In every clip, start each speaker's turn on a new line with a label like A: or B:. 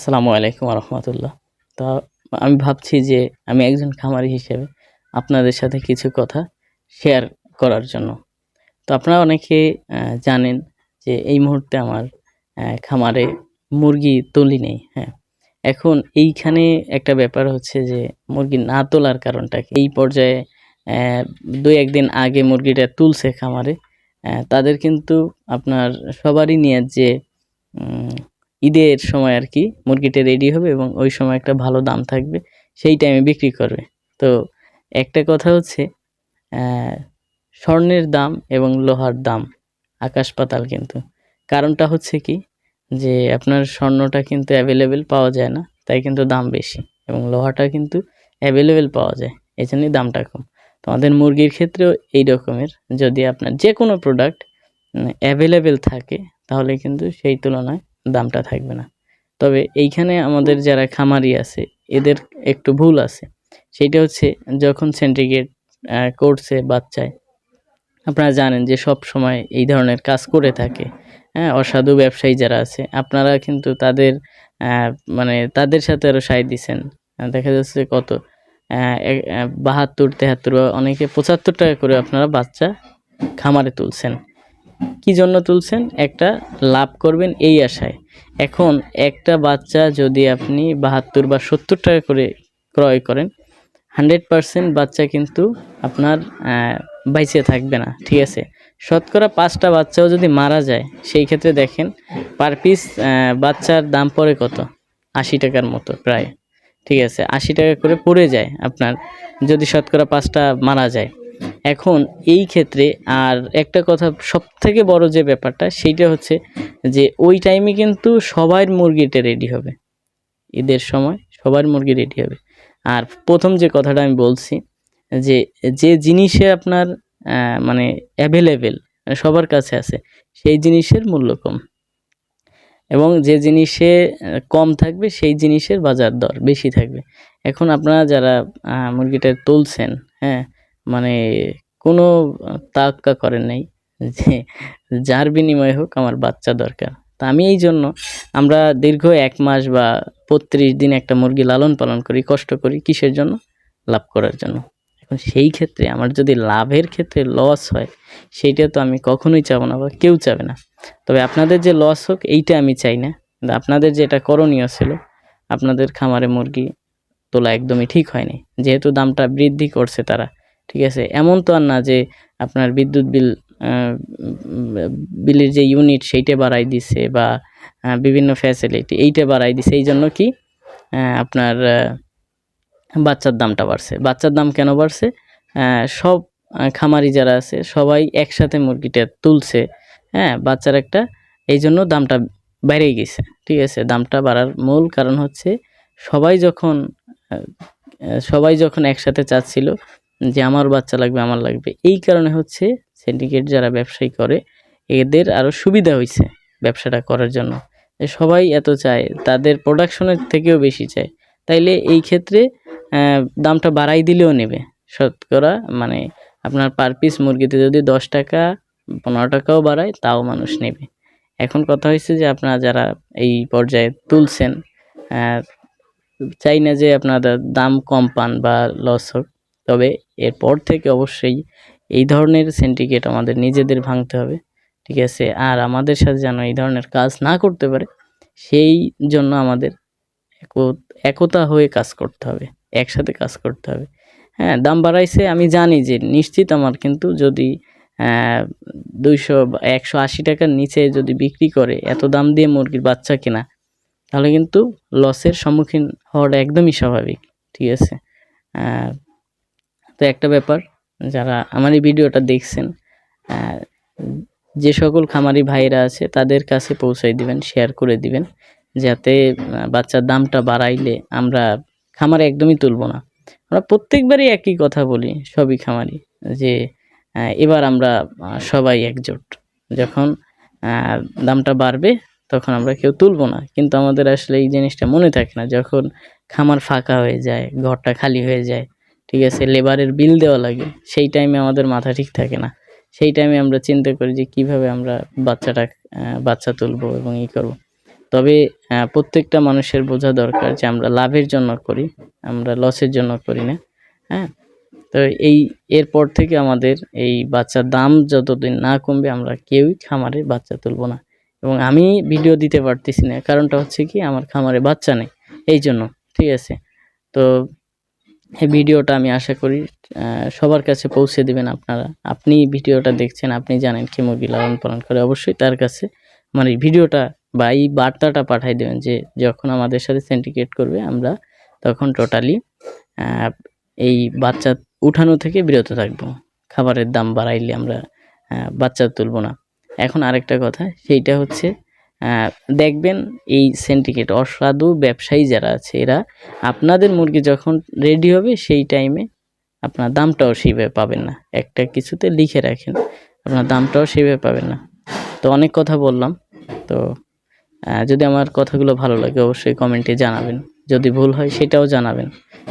A: আসসালামু আলাইকুম রহমতুল্লাহ তো আমি ভাবছি যে আমি একজন খামারি হিসেবে আপনাদের সাথে কিছু কথা শেয়ার করার জন্য। তো আপনারা অনেকে জানেন যে এই মুহূর্তে আমার খামারে মুরগি তুলি নেই হ্যাঁ। এখন এইখানে একটা ব্যাপার হচ্ছে যে মুরগি না তোলার কারণটা এই পর্যায়ে দুই একদিন আগে মুরগিটা তুলছে খামারে তাদের কিন্তু আপনার সবারই নিয়ে যে ঈদের সময় আর কি মুরগিটা রেডি হবে এবং ওই সময় একটা ভালো দাম থাকবে, সেই টাইমে বিক্রি করবে। তো একটা কথা হচ্ছে স্বর্ণের দাম এবং লোহার দাম, আকাশ পাতাল কিন্তু। কারণটা হচ্ছে কি, যে আপনার স্বর্ণটা কিন্তু অ্যাভেলেবেল পাওয়া যায় না, তাই কিন্তু দাম বেশি এবং লোহাটা কিন্তু অ্যাভেলেবেল পাওয়া যায় এই জন্যই দামটা কম। তো আমাদের মুরগির ক্ষেত্রেও এই রকমের, যদি আপনার যে কোনো প্রোডাক্ট অ্যাভেলেবেল থাকে, তাহলে কিন্তু সেই তুলনায় দামটা থাকবে না। তবে এইখানে আমাদের যারা খামারি আছে এদের একটু ভুল আছে। সেইটা হচ্ছে যখন সেন্টিগ্রেড করছে বাচ্চায় আপনারা জানেন যে সব সময় এই ধরনের কাজ করে থাকে। হ্যাঁ অসাধু ব্যবসায়ী যারা আছে আপনারা কিন্তু তাদের মানে তাদের সাথে আরও দিছেন। আহ, দেখা যাচ্ছে কত বাহাত্তর তেহাত্তর বা অনেকে পঁচাত্তর টাকা করে আপনারা বাচ্চা খামারে তুলছেন। কি জন্য তুলছেন? একটা লাভ করবেন এই আশায়। এখন একটা বাচ্চা যদি আপনি বাহাত্তর বা সত্তর টাকা করে ক্রয় করেন, হান্ড্রেড পারসেন্ট বাচ্চা কিন্তু আপনার বাইচে থাকবে না, ঠিক আছে? শতকরা পাঁচটা বাচ্চাও যদি মারা যায়, সেই ক্ষেত্রে দেখেন পার পিস বাচ্চার দাম পড়ে কত? আশি টাকার মতো প্রায়, ঠিক আছে? আশি টাকা করে পড়ে যায় আপনার, যদি শতকরা পাঁচটা মারা যায়। এখন এই ক্ষেত্রে আর একটা কথা সব থেকে বড় যে ব্যাপারটা, সেইটা হচ্ছে যে ওই টাইমে কিন্তু সবার মুরগিটা রেডি হবে। ঈদের সময় সবার মুরগি রেডি হবে। আর প্রথম যে কথাটা আমি বলছি যে যে জিনিসে আপনার মানে অ্যাভেলেবেল সবার কাছে আছে, সেই জিনিসের মূল্য কম। এবং যে জিনিসে কম থাকবে, সেই জিনিসের বাজার দর বেশি থাকবে। এখন আপনারা যারা মুরগিটা তুলছেন হ্যাঁ মানে কোনো তাক্কা করেন নাই যে যার বিনিময়ে হোক আমার বাচ্চা দরকার। তা আমি এই জন্য আমরা দীর্ঘ এক মাস বা বত্রিশ দিন একটা মুরগি লালন পালন করি, কষ্ট করি কিসের জন্য? লাভ করার জন্য। এখন সেই ক্ষেত্রে আমার যদি লাভের ক্ষেত্রে লস হয়, সেইটা তো আমি কখনোই চাবো না বা কেউ চাবে না। তবে আপনাদের যে লস হোক, এইটা আমি চাই না। আপনাদের যেটা করণীয় ছিল, আপনাদের খামারে মুরগি তোলা একদমই ঠিক হয়নি। যেহেতু দামটা বৃদ্ধি করছে তারা ঠিক আছে? এমন তো আর না যে আপনার বিদ্যুৎ বিল বিলের যে ইউনিট সেইটা বাড়াই দিছে বা বিভিন্ন ফ্যাসিলিটি এইটা বাড়াই দিছে। এই জন্য কি আপনার বাচ্চার দামটা বাড়ছে। বাচ্চার দাম কেন বাড়ছে? সব খামারি যারা আছে সবাই একসাথে মুরগিটা তুলছে হ্যাঁ বাচ্চার একটা, এই জন্য দামটা বেড়ে গেছে, ঠিক আছে? দামটা বাড়ার মূল কারণ হচ্ছে সবাই যখন সবাই যখন একসাথে চাচ্ছিল যে আমার বাচ্চা লাগবে, আমার লাগবে। এই কারণে হচ্ছে সিন্ডিকেট যারা ব্যবসায়ী করে, এদের আরও সুবিধা হয়েছে ব্যবসাটা করার জন্য। সবাই এত চায়, তাদের প্রোডাকশনের থেকেও বেশি চায়। তাইলে এই ক্ষেত্রে দামটা বাড়াই দিলেও নেবে। শতকরা মানে আপনার পার পিস মুরগিতে যদি দশ টাকা, পনেরো টাকাও বাড়ায়, তাও মানুষ নেবে। এখন কথা হয়েছে যে আপনারা যারা এই পর্যায়ে তুলছেন চাই না যে আপনাদের দাম কম পান বা লস হোক। তবে এরপর থেকে অবশ্যই এই ধরনের সিন্ডিকেট আমাদের নিজেদের ভাঙতে হবে, ঠিক আছে? আর আমাদের সাথে যেন এই ধরনের কাজ না করতে পারে, সেই জন্য আমাদের একো- একতা হয়ে কাজ করতে হবে, একসাথে কাজ করতে হবে। হ্যাঁ দাম বাড়াইছে, আমি জানি যে নিশ্চিত আমার, কিন্তু যদি দুইশো একশো আশি টাকার নিচে যদি বিক্রি করে, এত দাম দিয়ে মুরগির বাচ্চা কেনা, তাহলে কিন্তু লসের সম্মুখীন হওয়াটা একদমই স্বাভাবিক, ঠিক আছে? তো একটা ব্যাপার, যারা আমার এই ভিডিওটা দেখছেন যে সকল খামারি ভাইরা আছে, তাদের কাছে পৌঁছাই দিবেন শেয়ার করে দিবেন, যাতে বাচ্চার দামটা বাড়াইলে আমরা খামারে একদমই তুলব না। আমরা প্রত্যেকবারই একই কথা বলি, সবই খামারি, যে এবার আমরা সবাই একজোট। যখন দামটা বাড়বে, তখন আমরা কেউ তুলবো না। কিন্তু আমাদের আসলে এই জিনিসটা মনে থাকে না, যখন খামার ফাঁকা হয়ে যায়, ঘরটা খালি হয়ে যায় ঠিক আছে লেবারের বিল দেওয়া লাগে, সেই টাইমে আমাদের মাথা ঠিক থাকে না। সেই টাইমে আমরা চিন্তা করি যে কীভাবে আমরা বাচ্চাটা বাচ্চা তুলবো এবং ই করব। তবে প্রত্যেকটা মানুষের বোঝা দরকার যে আমরা লাভের জন্য করি, আমরা লসের জন্য করি না হ্যাঁ? তো এই, এরপর থেকে আমাদের এই বাচ্চার দাম যতদিন না কমবে, আমরা কেউই খামারে বাচ্চা তুলব না। এবং আমি ভিডিও দিতে পারতেছি না, কারণটা হচ্ছে কি, আমার খামারে বাচ্চা নেই এই জন্য ঠিক আছে? তো এই ভিডিওটা আমি আশা করি সবার কাছে পৌঁছে দিবেন আপনারা। আপনি ভিডিওটা দেখছেন, আপনি জানেন কি মুরগি লালন পালন করে। অবশ্যই তার কাছে মানে ভিডিওটা বা এই বার্তাটা পাঠাই দেবেন যে যখন আমাদের সাথে সেন্টিকেট করবে, আমরা তখন টোটালি এই বাচ্চা উঠানো থেকে বিরত থাকব। খাবারের দাম বাড়াইলে আমরা বাচ্চা তুলব না। এখন আরেকটা কথা, সেইটা হচ্ছে দেখবেন এই সেন্টিকেট অসাধু ব্যবসায়ী যারা আছে, এরা আপনাদের মুরগি যখন রেডি হবে সেই টাইমে আপনার দামটাও সেইভাবে পাবেন না। একটা কিছুতে লিখে রাখেন, আপনার দামটাও সেইভাবে পাবেন না। তো অনেক কথা বললাম, তো যদি আমার কথাগুলো ভালো লাগে অবশ্যই কমেন্টে জানাবেন। যদি ভুল হয় সেটাও জানাবেন,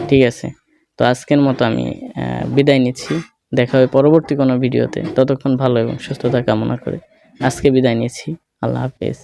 A: ঠিক আছে? তো আজকের মতো আমি বিদায় নিচ্ছি। দেখা হবে পরবর্তী কোনো ভিডিওতে ততক্ষণ ভালো এবং সুস্থতা কামনা করে আজকে বিদায় নিচ্ছি। আল্লাহ হাফেজ।